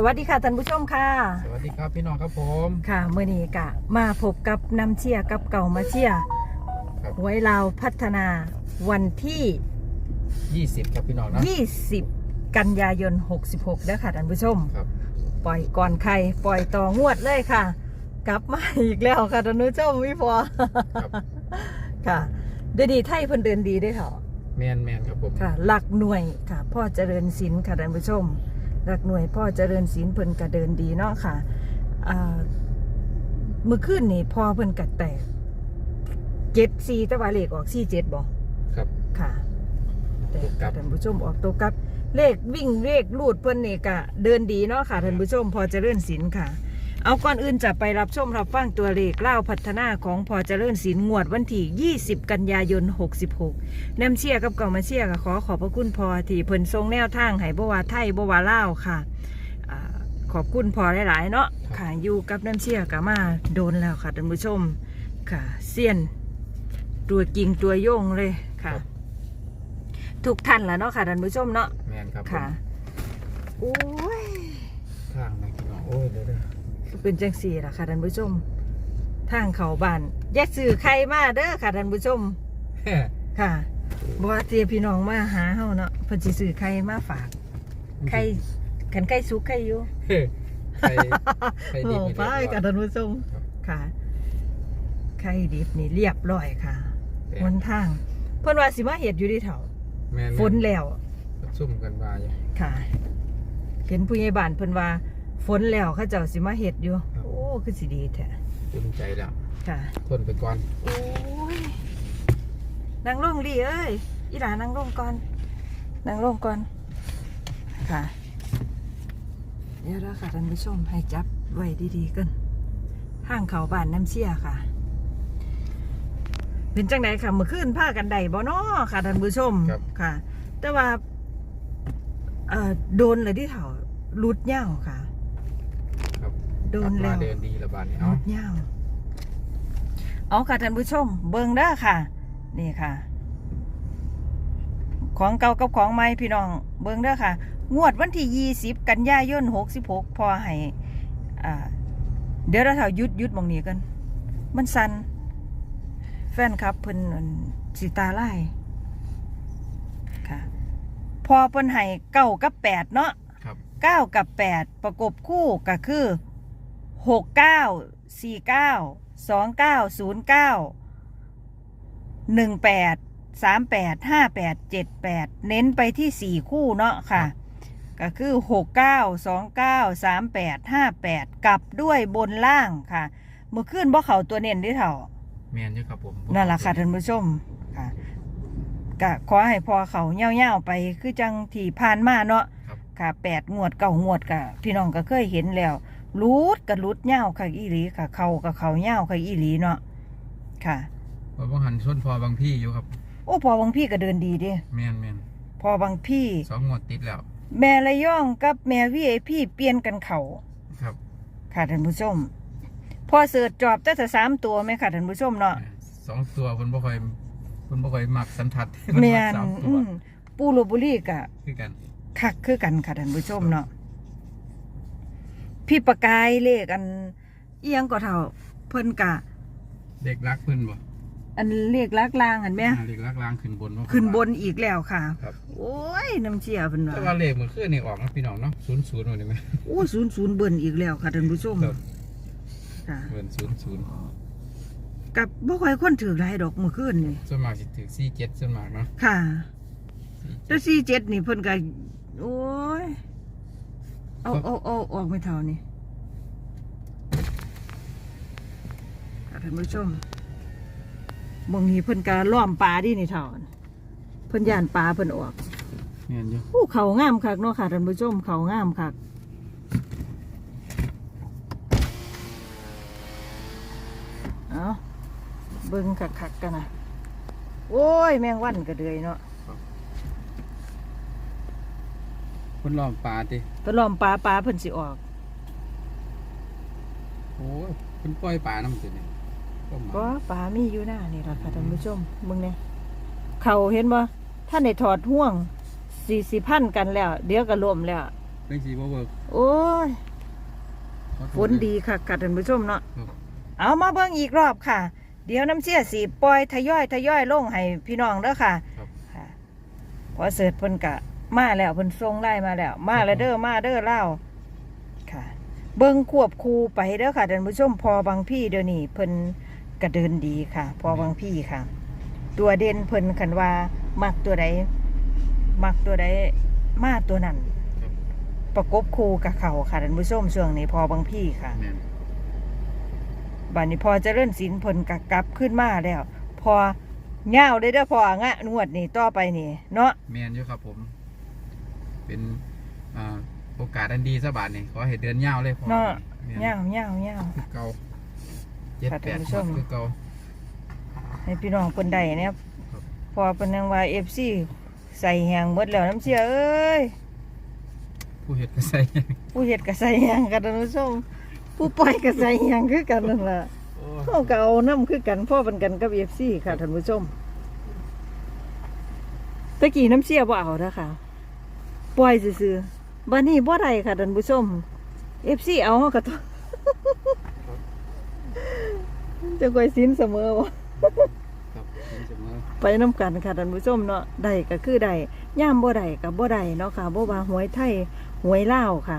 สวัสดีค่ะท่านผู้ชมค่ะ สวัสดีครับพี่น้องครับผมค่ะเมื่อนี้กะ มาพบกับน้ำเชียร์กับเก่ามาเชียร์ครับไว้ลาวพัฒนาวันที่ 20 ครับพี่น้องนะ20 กันยายน 66แล้วค่ะท่านผู้ชม ครับปล่อยก่อนใครปล่อยต่องวดเลยค่ะ กลับมาอีกแล้วค่ะท่านผู้ชมพี่พอครับค่ะเดี๋ยวดีไทยเพิ่นเดินดีด้วยค่ะแมนแมนครับผม ค่ะ หลักหน่วยค่ะ พ่อเจริญศิลป์ค่ะท่านผู้ชม หลักหน่วยพ่อเจริญศิลป์เพิ่นก็เดินดีเนาะค่ะอ่าเมื่อคืนนี่พ่อเพิ่นกัดแตกเจ็ดสี่ตะวันเลขออกสี่เจ็ดบ่ครับค่ะ แต่ตัวกลับท่านผู้ชมออกตัวกลับ เลขวิ่งเลขลูดเพิ่นนี่ก็เดินดีเนาะค่ะท่านผู้ชมพอเจริญศิลป์ค่ะ เอาก่อนอื่นจะไปรับชมรับฟังตัวเลขเล่าพัฒนาของพอเจริญศิลป์งวดวันที่ 20 กันยายน 66น้ำเชียร์กับเก่ามาเชียร์ก็ขอขอบพระคุณพอที่เพิ่นทรงแนวทางให้บวาไทยบวาล่าวค่ะอาขอบคุณพอหลาย ๆ เนาะค่ะอยู่กับน้ำเชียร์กับมาโดนแล้วค่ะท่านผู้ชมค่ะเซียน ตัวจริงตัวโยงเลยค่ะ ทุกท่านแล้วเนาะค่ะท่านผู้ชมเนาะแมนครับผมค่ะโอ้ยข้างนะพี่น้องโอ้ยเดี๋ยว เดี๋ยวเป็นจังสี่ล่ะค่ะท่านผู้ชม ทางเขาบ้านแยกสื่อใครมาเด้อค่ะท่านผู้ชม ค่ะบว่าเตียพี่น้องมาหาเฮาเนาะเพิ่นสิซื้อไข่มาฝากไข่ขันไข่สุกไข่อยู่เฮ้ยใครใครดีโอ้มีไปกับท่านผู้ชมครับค่ะไข่ดิบนี่เรียบร้อยค่ะแปลหนทาง เพิ่นว่าสิมาเฮ็ดอยู่ที่เถาแมนฝนแล้วซุ่มกันว่าอยู่ค่ะ เห็นผู้ใหญ่บ้านเพิ่นว่า ฝนแล้วเขาเจ้าสิมาเฮ็ดอยู่โอ้คือสิดีแท้จุนใจแล้วค่ะทนไปก่อนโอ้ยนางลงดีเอ้ยอีหลานางลงก่อนนางลงก่อนค่ะเดี๋ยวแล้วค่ะท่านผู้ชมให้จับไว้ดีๆกันห้างเขาบ้านน้ำเชี่ยค่ะ เป็นจังไดค่ะเมื่อคืนพากันใดบ่นอค่ะท่านผู้ชมค่ะ แต่ว่า เอ่อโดนเลยที่เถารุดเหย้าค่ะครับ โดนกลับแล้มาวเดินดีละบาดนี่รเอาถยาวเอาค่ะท่านผู้ชม เบิ่งเด้อค่ะ นี่ค่ะ ของเก่ากับของใหม่พี่น้อง เบิ่งเด้อค่ะ งวดวันที่ 20 กันยายน 66 พอให้อ่าเดี๋ยวเราเถายุดยุดหมองนี้กัน มันสันแฟนครับเพิ่นอั่นสิตาไล่ค่ะ พอเพิ่นให้เก้ากับแปดเนาะครับเก้ากับแปดประกบคู่ก็คือ หกเก้าสี่เก้าสองเก้าศูนย์เก้าหนึ่งแปดสามแปดห้าแปดเจ็ดแปดเน้นไปที่สี่คู่เนาะค่ะ ก็คือหกเก้าสองเก้าสามแปดห้าแปดกลับด้วยบนล่างค่ะเมื่อคืนบ่เขาตัวเน้นที่เถ่าแมนอยู่ครับผมนั่นแหละค่ะท่านผู้ชมค่ะก็ขอให้พอเขาเง่าๆไปคือจังที่ผ่านมาเนาะครับค่ะแปดงวดเก้างวดกะพี่น้องก็เคยเห็นแล้ว รูดกับรูดเง่าค่ะอีหลีค่ะ เขากับเขาเง่าค่ะอีหลีเนาะค่ะว่าบ่หันชนพอบางพี่อยู่ครับ โอ้พอบางพี่ก็เดินดีเดิแมนแมนพอบางพี่สองงวดติดแล้ว แม่ระย่องกับแม่วีไอพี่เปลี่ยนกันเขาครับ ค่ะท่านผู้ชมพอเสิร์ชจอบแต่แต่สามตัวไหมค่ะท่านผู้ชมเนาะสองตัวเพิ่นบ่ค่อยเพิ่นบ่ค่อยมักสันทัดแม่นสามตัอืวมปูโรบุรีกะคือกันคักคือกันค่ะท่านผู้ชมเนาะ พี่ประกายเลขอันเอียงก็เท่าเพิ่นกะ เด็กรักเพิ่นบ่อันเลขลักลางอันแม่อ่าเด็กรักล้างขึ้นบนว่าขึ้นบนอีกแล้วค่ะ ครับ โอ้ยน้ำเชียเป็นแต่ว่าว่าเลขมันคือนี่ออกนะพี่น้องเนาะศูนย์ศูนย์วันนี้ไหมโอ้ศูนย์ศูนย์เบิ่นอีกแล้วค่ะท่านผู้ชมครับค่ะเหมือนศูนย์ศูนย์กับบ่ค่อยคนถือหลายดอกเมื่อคืนนี่ส่วนมากสิถือสี่เจ็ดส่วนมากเนาะค่ะ47แต่สี่เจ็ดนี่เพิ่นก็โอ้ย เอาเอาเอาออกไม่เท่านี่ค่ะท่านผู้ชมบางนี้เพิ่นก็ล้อมปลาดินี่เท่าเพิ่นย่านปลาเพิ่นออกเนียนอยู่ผู้เขางามคักเนาะค่ะท่านผู้ชมเขางามคักเอาเบิ่งคักๆกกันนะโอ้ย แมงวันก็เดือยเนาะ คนล้อมปลาติไปล้อมปลาปลาเพิ่นสิออก โอ้ยคนปล่อยปลาน้ำติเนี่ยก็มาก็ปลามีอยู่หน้านี่ล่ะค่ะท่านผู้ชมมึงเนี่ยเขาเห็นบ่ท่านได้ถอดห่วงสี่สิพันกันแล้ว เดี๋ยวก็รวมแล้วเรื่องสีบ่เวิร์กโอ้ยขอโทษฝนดีค่ะค่ะท่านผู้ชมเนาะครับเอามาเบิ่งอีกรอบค่ะ เดี๋ยวน้ำเชี่ยสีปล่อยทยอยทยอยลงให้พี่น้องเด้อค่ะครับค่ะพอเสิร์ชเพิ่นกะ มาแล้วเพิ่นส่งไล่มาแล้ว มาแล้วเด้อมาเด้อเล่าค่ะ เบิ่งควบคูไปเด้อค่ะท่านผู้ชมพอบางพี่เดี๋ยวนี้เพิ่นกระเดินดีค่ะ พอบางพี่ค่ะ ตัวเด่นเพิ่นคันว่ามักตัวใดมักตัวใดมาตัวนั้นครับประกบคูกับเขาค่ะท่านผู้ชมช่วงนี้พอบางพี่ค่ะแม่นบัดนี้พอเจะเริ่นสินผลกกลับขึ้นมาแล้ว พอเง่าวเลยเด้อพองะนวดนี่ต่อไปนี่ เนาะ แม่นอยู่ครับผม เป็นอ่าโอกาสอันดีซะบาดนี่ขอให้เดือนยาวเลยพอเนาะแม่นเง่าวเง่าวเง่าวคือเก่าเจ็ดค่ะแปดท่านผู้ชหมมดคือเก่า ให้พี่น้องคนใดเนี่ยครับ พอเป็นนังว่าเอฟซีใส่แหงหมดแล้วน้ำเสียเอ้ย ผู้เฮ็ดก็ใส่ ผู้เฮ็ดก็ใส่แหงกันท่านผู้ชมผู้ปล่อยก็ใส่แหงคือกันนั่นล่ะโอ้เขาก็เอาน้ำคือกันพ่อเป็นกันกับเอฟซีค่ะท่านผู้ชมตะกี้น้ำเสียบ่เอานะคะ ปล่อยซื่อๆบัดนี้บ่ได้ค่ะท่านผู้ชมเอฟซีเอาเขาก็ต้องจะกวยสินเสมอวะครับผมเสมอไปน้ำกันค่ะท่านผู้ชมเนาะได้ก็คือได้ย่ามบ่ได้กับบ่ได้เนาะค่ะบ่ว่าหวยไทยหวยลาวค่ะ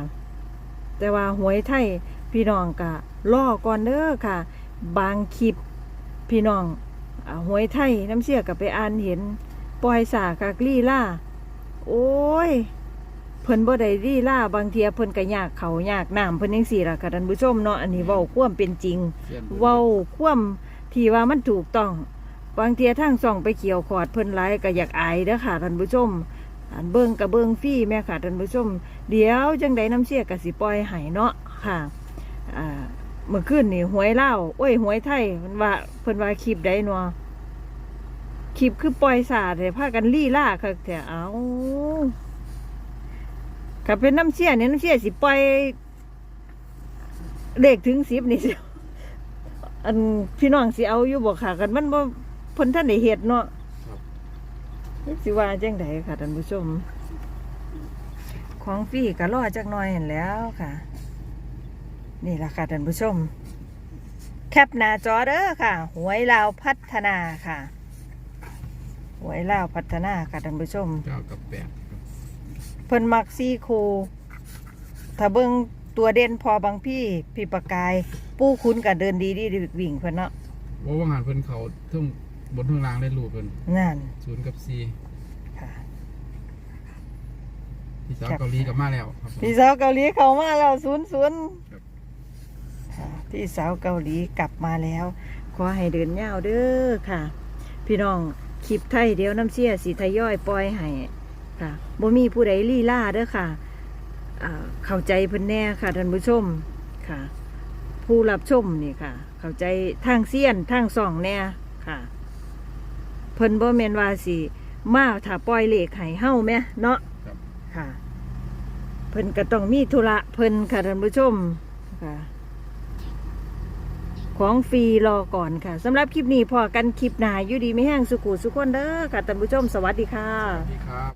แต่ว่าหวยไทยพี่น้องก็ล่อก่อนเด้อค่ะ บางคลิปพี่น้องอาหวยไทยน้ำเสียกับไปอ่านเห็นปล่อยสากากลี่ล่าโอ้ย เพิ่นบ่ได้ลี่ล่าบางเทียเพิ่นก็ยากเขายากน้ำเพิ่นจังซี่ล่ะค่ะท่านผู้ชมเนาะอันนี้เว้าความเป็นจริงเสี้ยนเว้าความที่ว่ามันถูกต้องบางเทียทางส่องไปเกี่ยวขอดเพิ่นหลายก็อยากอายเด้อค่ะท่านผู้ชมอันเบิ่งกับเบิ่งฟรี่แม่ค่ะท่านผู้ชม เดี๋ยวจังใดน้ำเชี่ยก็สิปล่อยให้เนาะค่ะอ่าเมื่อคืนนี่หวยเล่าวโอ้ยหวยไทยมันว่าเพิ่นว่าคลิปใดเนาะคลิปคือปล่อยสาดให้พากันลี่ล่าค่ะแต่เอา ถ้าเป็นน้ำเชี่ยเนี่ยน้ำเชี่ยสิปล่อยเลขถึงสิบนี่สิอันพี่น้องสิเอาอยู่บ่ค่ะกันมันบ่เพิ่นท่านได้เฮ็ดเนาะครับนี่สิว่าจังไดค่ะท่านผู้ชม ของฟรีก็รอจักหน่อยเห็นแหล้วค่ะ นี่ล่ะค่ะท่านผู้ชม แคปหน้าจอเด้อค่ะ หวยลาวพัฒนาค่ะ หวยลาวพัฒนาค่ะท่านผู้ชมเก้ากับแปดครับ เพิ่นมักซี่คูถ้าเบิ่งตัวเด่นพอบางพี่พี่ประกาย ปู้คุ้นกับเดินดีดีวิ่งเพิ่นเนาะว่าว่างานเพิ่นเขาเทุ่งบนเทุ่งล่างได้รูปเพิ่นนั่นศูนย์กับสี่ค่ะพี่สาวครับเกาหลีกลับมาแล้วครับผมพี่สาวเกาหลีเข้ามาแล้วศูนย์ศูนย์ครับค่ะพี่สาวเกาหลีกลับมาแล้ว ขอให้เดินยาวเด้อค่ะ พี่น้องคลิปไทยเดี๋ยวน้ำเชี่ยสีทยอยปล่อยให้ ค่ะบ่มีผู้ใดลี่ล่าเด้อค่ะอ่าเข้าใจเพิ่นแน่ค่ะท่านผู้ชมค่ะ ผู้รับชมนี่ค่ะ เข้าใจทางเสี้ยนทางส่องแน่ค่ะ เพิ่นบ่แม่นว่าสิมาถ้าปล่อยเลขให้เฮาแม่เนาะครับค่ะ เพิ่นก็ต้องมีธุระเพิ่นค่ะท่านผู้ชมค่ะของฟรีรอก่อนค่ะสำหรับคลิปนี้พอกันคลิปหน้าอยู่ดีไม่แห้งสุขุสุขคนเด้อค่ะท่านผู้ชมสวัสดีค่ะสวัสดีครับ